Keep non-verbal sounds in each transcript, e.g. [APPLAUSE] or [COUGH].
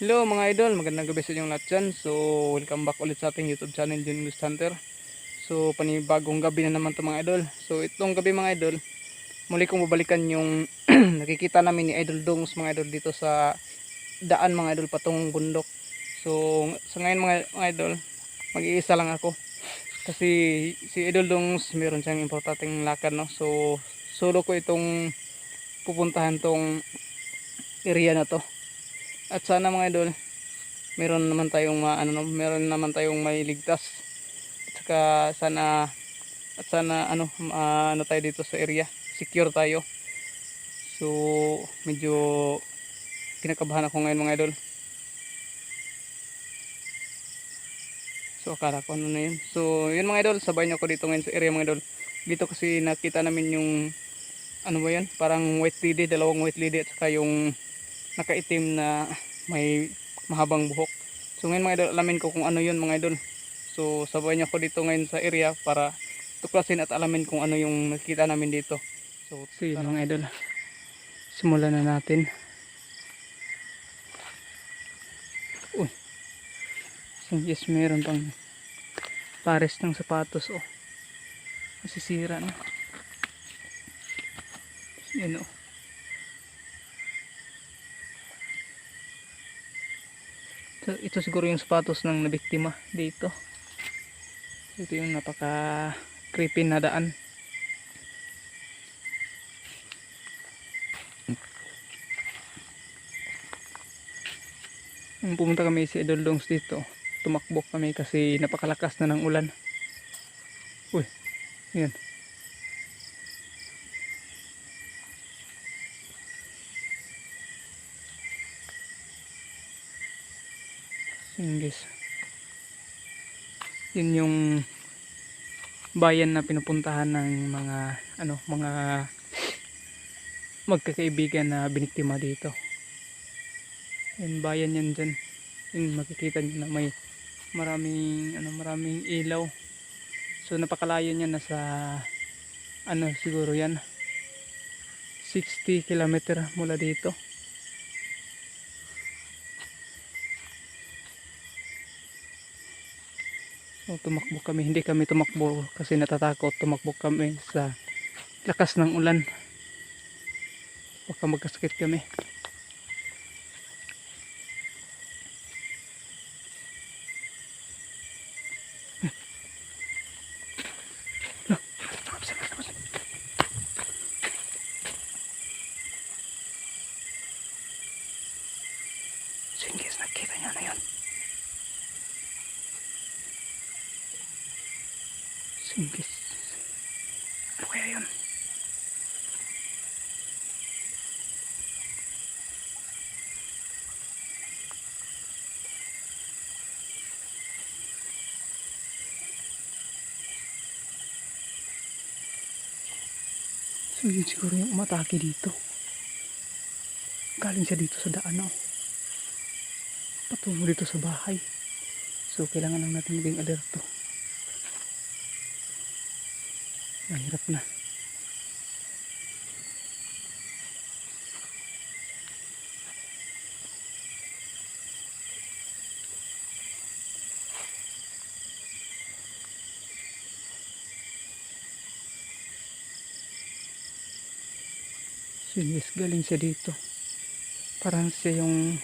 Hello mga idol, magandang gabi sa inyong lahat dyan. So, welcome back ulit sa ating YouTube channel, Jun Ghost Hunter. So, panibagong gabi na naman to mga idol. So, itong gabi mga idol, muli kong babalikan yung [CLEARS THROAT] nakikita namin ni Idol Dongs mga idol dito sa daan mga idol patungong bundok. So, sa ngayon mga, mga idol, mag-iisa lang ako. Kasi si Idol Dongs meron siyang importanteng lakad no. So, solo ko itong pupuntahan tong area na to. At sana mga idol, meron naman tayong ano, no, meron naman tayong may ligtas. At saka sana at sana ano, ano tayo dito sa area, secure tayo. So, medyo kinakabahan ako ngayon mga idol. So, akala ko ano na yun. So, yun mga idol, sabay niyo ako dito ngayon sa area mga idol. Dito kasi nakita namin yung ano ba yan? Parang white lady, dalawang white lady at saka yung nakaitim na may mahabang buhok. So ngayon mga idol, alamin ko kung ano yun mga idol. So sabay niyo ako dito ngayon sa area para tuklasin at alamin kung ano yung nakita namin dito. So, so yun mga idol. Simulan na natin. Uy. So, yes, meron pang pares ng sapatos oh. Masisira na. Yan oh. So, ito siguro yung sapatos ng nabiktima dito. Ito yung napaka creepy na daan. Nung pumunta kami sa Idol Dongs dito, tumakbo kami kasi napakalakas na ng ulan. Uy, yan. Yun guys. Yun yung bayan na pinupuntahan ng mga ano, mga magkakaibigan na biniktima dito. Yun bayan yan dyan. Yun makikita nyo na may maraming ano, maraming ilaw. So napakalayo niya nasa ano siguro yan 60 kilometer mula dito. So tumakbo kami, hindi kami tumakbo kasi natatakot tumakbo kami sa lakas ng ulan. Baka magkasakit kami. So yun siguro yung umatake dito. Galing siya dito sa daan oh. Patungo dito sa bahay. So kailangan lang natin maging alerto. Mahirap na. Sinis galing siya dito. Parang siya yung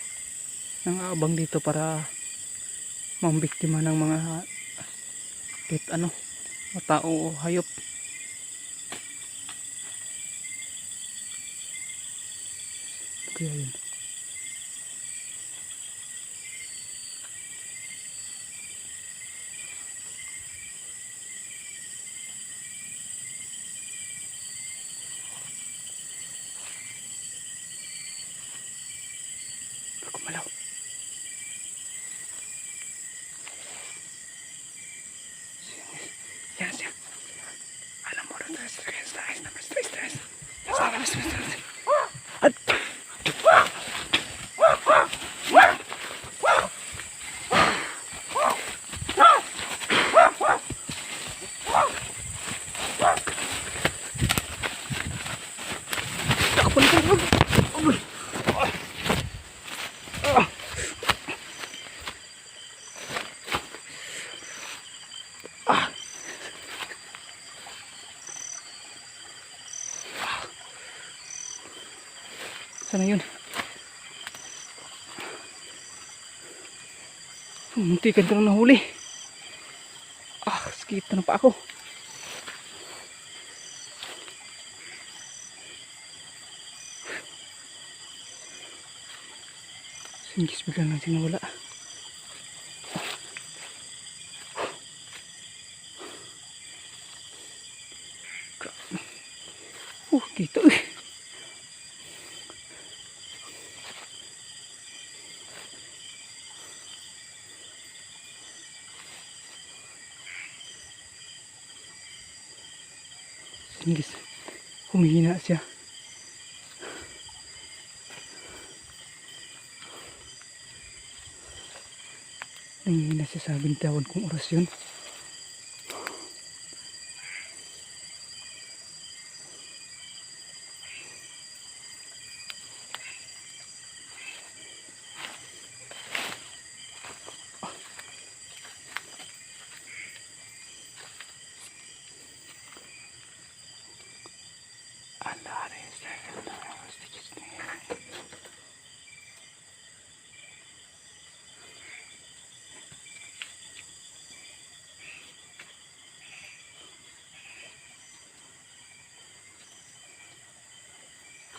nangaabang dito para mambiktima ng mga kahit ano, mga tao o hayop. Kaya yun. Sana yun. Muntikan ka lang nahuli. Ah, sakit na pa ako. Singgis bigla lang sinawala. Uh, dito eh. Singgis. Humihina siya. Nangihina siya sa bintawan kong oras yun.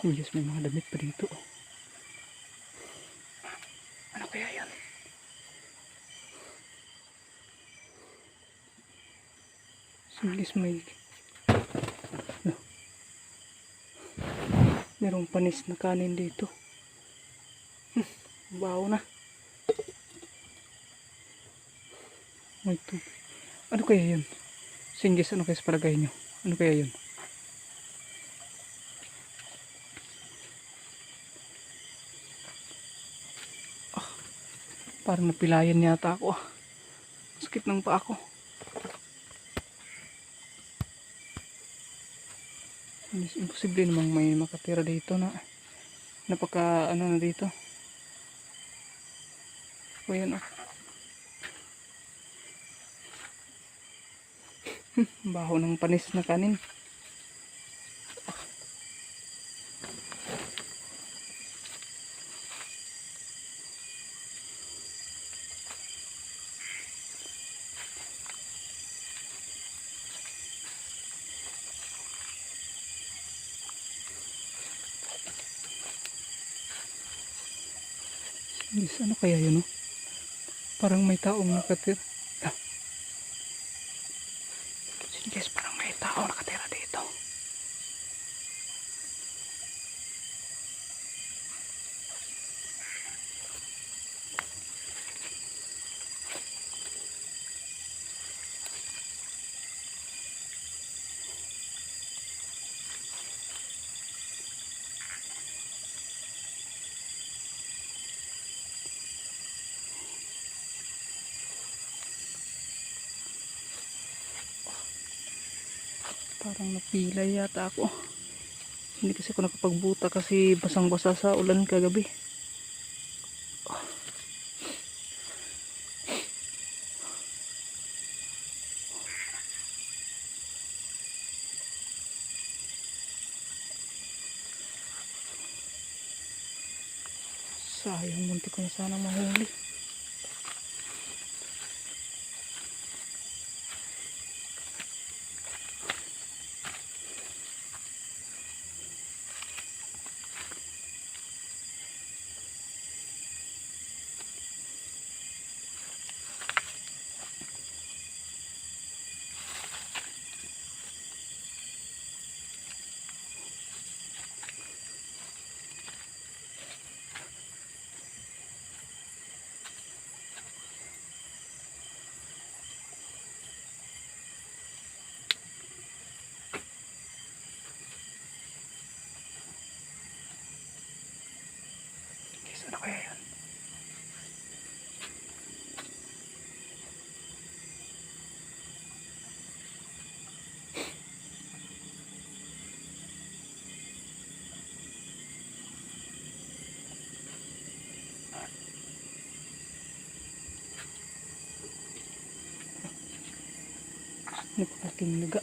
Oh yes, may mga damit pa dito. Ano kaya yan? Singis may... No. Merong panis na kanin dito. Hmm, baho na. May tubig. Ano kaya yun? Singgis, ano kaya sa palagay nyo? Ano kaya yun? Parang napilayan yata ako. ah. Sakit ng pa ako. Imposible namang may makatira dito na napaka ano na dito. O yan oh. Hmm, Baho ng panis na kanin. Yes, ano kaya yun oh? Parang may taong nakatira. Ah. Yes, parang may taong nakatira Parang napila yata ako. Hindi kasi ako nakapagbuta kasi basang-basa sa ulan kagabi. Sayang, munti ko na sana mahuli. Napakaking luga.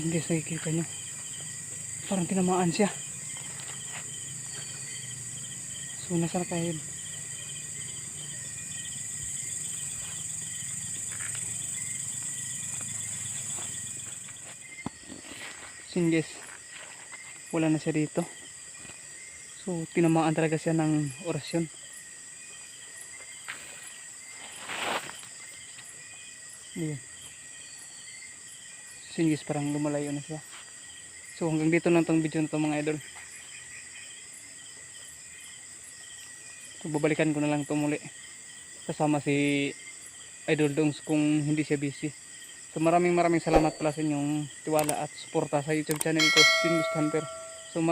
Yun guys, nakikita nyo. Parang tinamaan siya. So nasa na tayo? So guys, wala na siya dito. So tinamaan talaga siya ng orasyon. Ayan. So guys, parang lumalayo na siya. So hanggang dito lang tong video na to mga idol. So babalikan ko na lang to muli. Kasama si Idol Dongs kung hindi siya busy. So maraming maraming salamat pala sa inyong tiwala at suporta sa YouTube channel ko, Stingust Hunter. So